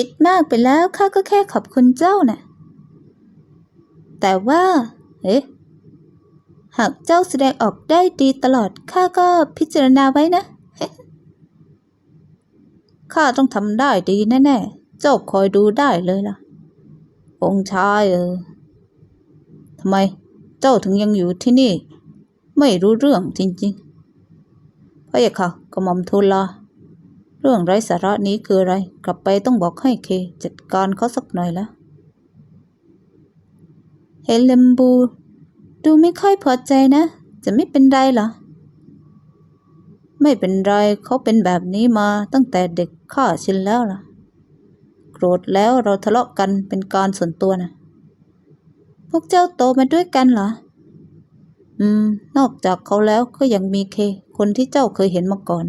คิดมากไปแล้วข้าก็แค่ขอบคุณเจ้าน่ะ แต่ว่า เอ๊ะ หากเจ้าแสดงออกได้ดีตลอดข้าก็พิจารณาไว้นะ ข้าต้องทำได้ดีแน่ๆ เจ้าคอยดูได้เลยล่ะ องค์ชายเออทำไมเจ้าถึงยังอยู่ที่นี่ ไม่รู้เรื่องจริงๆพระเอกค่ะกระหม่อมทูลลา รื่องไร้สาระนี้คืออะไร กลับไปต้องบอกให้เค จัดการเขาสักหน่อยล้วเฮเลมบู ดูไม่ค่อยพอใจนะ จะไม่เป็นไรเหรอ ไม่เป็นไรเขาเป็นแบบนี้มาตั้งแต่เด็กข้าชินแล้วล่ะ โกรธแล้วเราทะเลาะกันเป็นการส่วนตัวนะ พวกเจ้าโตมาด้วยกันเหรอ อืม นอกจากเขาแล้วก็ยังมีเค คนที่เจ้าเคยเห็นมาก่อน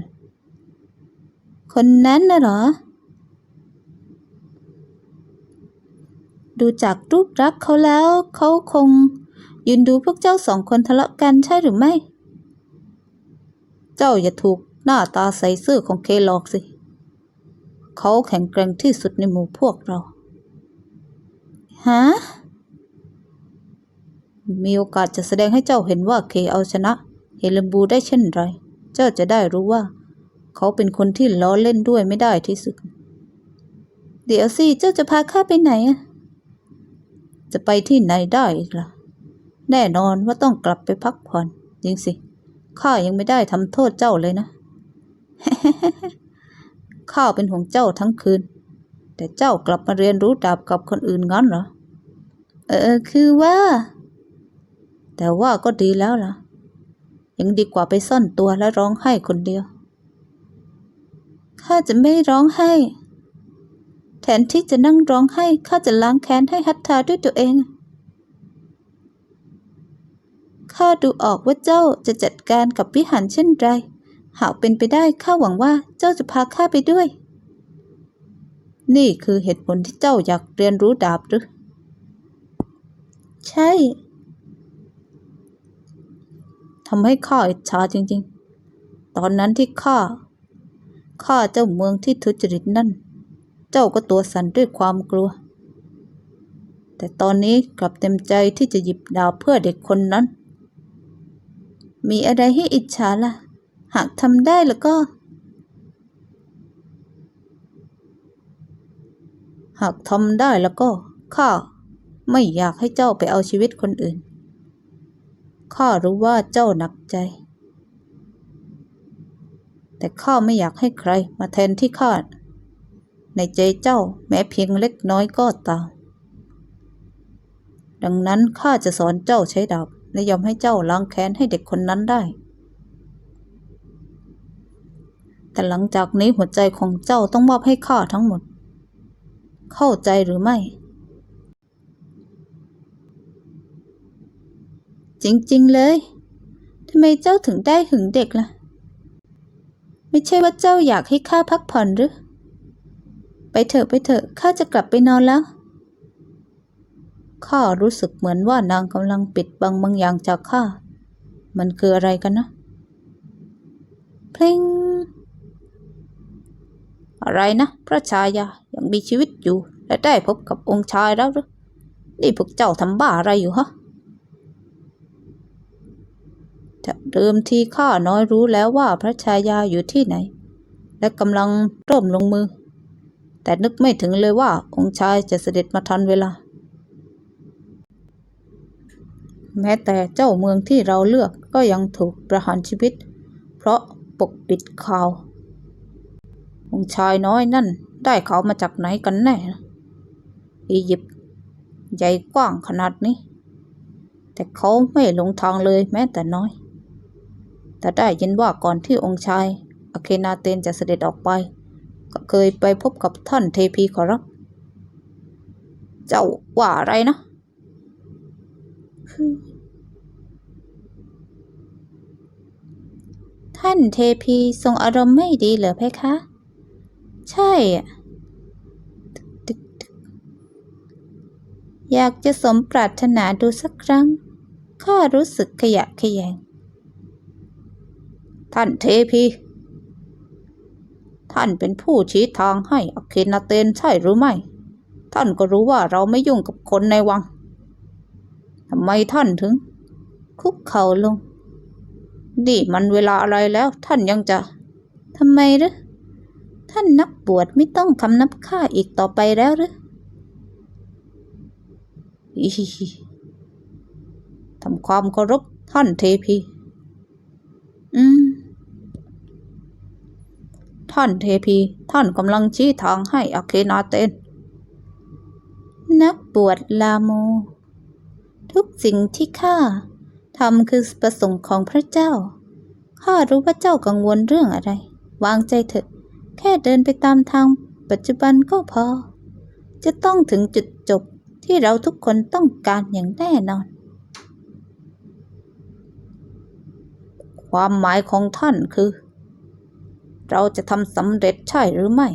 คนนั้นน่ะเหรอ ดูจากรูปรักเขาแล้ว เขาคง ยืนดูพวกเจ้าสองคนทะเลาะกันใช่หรือไม่ เจ้าอย่าถูกหน้าตาใสซื่อของเคหลอกสิ เขาแข็งแกร่งที่สุดในหมู่พวกเรา ฮะ มีโอกาสจะแสดงให้เจ้าเห็นว่าเคเอาชนะ เฮเลมบูได้เช่นไร เจ้าจะได้รู้ว่า เขาเป็นคนที่ล้อเล่นด้วยไม่ได้ที่สุด เดี๋ยวสิเจ้าจะพาข้าไปไหนอะจะไปที่ไหนได้อีกล่ะ แน่นอนว่าต้องกลับไปพักผ่อนจริงสิข้ายังไม่ได้ทำโทษเจ้าเลยนะข้าเป็นห่วงเจ้าทั้งคืน แต่เจ้ากลับมาเรียนรู้ดาบกับคนอื่นงั้นเหรอ เออ คือว่า แต่ว่าก็ดีแล้วล่ะ ยังดีกว่าไปซ่อนตัวและร้องไห้คนเดียว ข้าจะไม่ร้องไห้ แทนที่จะนั่งร้องไห้ข้าจะล้างแค้นให้ฮัตทาด้วยตัวเอง ข้าดูออกว่าเจ้าจะจัดการกับวิหารเช่นไร หากเป็นไปได้ข้าหวังว่าเจ้าจะพาข้าไปด้วย นี่คือเหตุผลที่เจ้าอยากเรียนรู้ดาบหรือ ใช่ทำให้ข้าอิจฉาจริงๆ ตอนนั้นที่ข้า ข้าเจ้าเมืองที่ทุจริตนั่น เจ้าก็ตัวสั่นด้วยความกลัว แต่ตอนนี้กลับเต็มใจที่จะหยิบดาบเพื่อเด็กคนนั้น มีอะไรให้อิจฉาล่ะ หากทำได้แล้วก็ หากทำได้แล้วก็ข้าไม่อยากให้เจ้าไปเอาชีวิตคนอื่น ข้ารู้ว่าเจ้าหนักใจ แต่ข้าไม่อยากให้ใครมาแทนที่ข้าในใจเจ้าแม้เพียงเล็กน้อยก็ตาม ดังนั้นข้าจะสอนเจ้าใช้ดาบและยอมให้เจ้าล้างแค้นให้เด็กคนนั้นได้ แต่หลังจากนี้หัวใจของเจ้าต้องมอบให้ข้าทั้งหมด เข้าใจหรือไม่ จริงๆเลยทำไมเจ้าถึงได้หึงเด็กล่ะ ไม่ใช่ว่าเจ้าอยากให้ข้าพักผ่อนหรือ ไปเถอะไปเถอะข้าจะกลับไปนอนแล้ว ข้ารู้สึกเหมือนว่านางกำลังปิดบังบางอย่างจากข้า มันคืออะไรกันนะ เพลง อะไรนะ พระชายายังมีชีวิตอยู่ และได้พบกับองค์ชายแล้วหรือนี่พวกเจ้าทำบ้าอะไรอยู่ฮะ แต่ เดิมทีข้าน้อยรู้แล้วว่าพระชายาอยู่ที่ไหน และกำลังเริ่มลงมือ แต่นึกไม่ถึงเลยว่าองค์ชายจะเสด็จมาทันเวลา แม้แต่เจ้าเมืองที่เราเลือกก็ยังถูกประหารชีวิต เพราะปกปิดข่าว องค์ชายน้อยนั่นได้เขามาจากไหนกันแน่อียิปต์ใหญ่กว้างขนาดนี้ แต่เขาไม่หลงทางเลยแม้แต่น้อย แต่ได้ยินว่าก่อนที่องค์ชายอเคนาเตนจะเสด็จออกไป ก็เคยไปพบกับท่านเทพีขอรับ เจ้าว่าอะไรนะ ท่านเทพีทรงอารมณ์ไม่ดีเหรอเพคะ ใช่อะอยากจะสมปรารถนาดูสักครั้ง ข้ารู้สึกขยะแขยง ท่านเทพี ท่านเป็นผู้ชี้ทางให้อเคนาเตนใช่หรือไม่ ท่านก็รู้ว่าเราไม่ยุ่งกับคนในวังทำไมท่านถึง คุกเข่าลงนี่มันเวลาอะไรแล้ว ท่านยังจะทำไมหรือท่านนักบวชไม่ต้องคำนับค่าอีกต่อไปแล้วหรือทำความเคารพท่านเทพี อืม ท่านเทพี ท่านกำลังชี้ทางให้อเคนาเตน นักบวชลาโม ทุกสิ่งที่ข้าทำคือประสงค์ของพระเจ้า ข้ารู้ว่าเจ้ากังวลเรื่องอะไร วางใจเถอะ แค่เดินไปตามทางปัจจุบันก็พอ จะต้องถึงจุดจบที่เราทุกคนต้องการอย่างแน่นอน ความหมายของท่านคือ เราจะทำสำเร็จใช่หรือไม่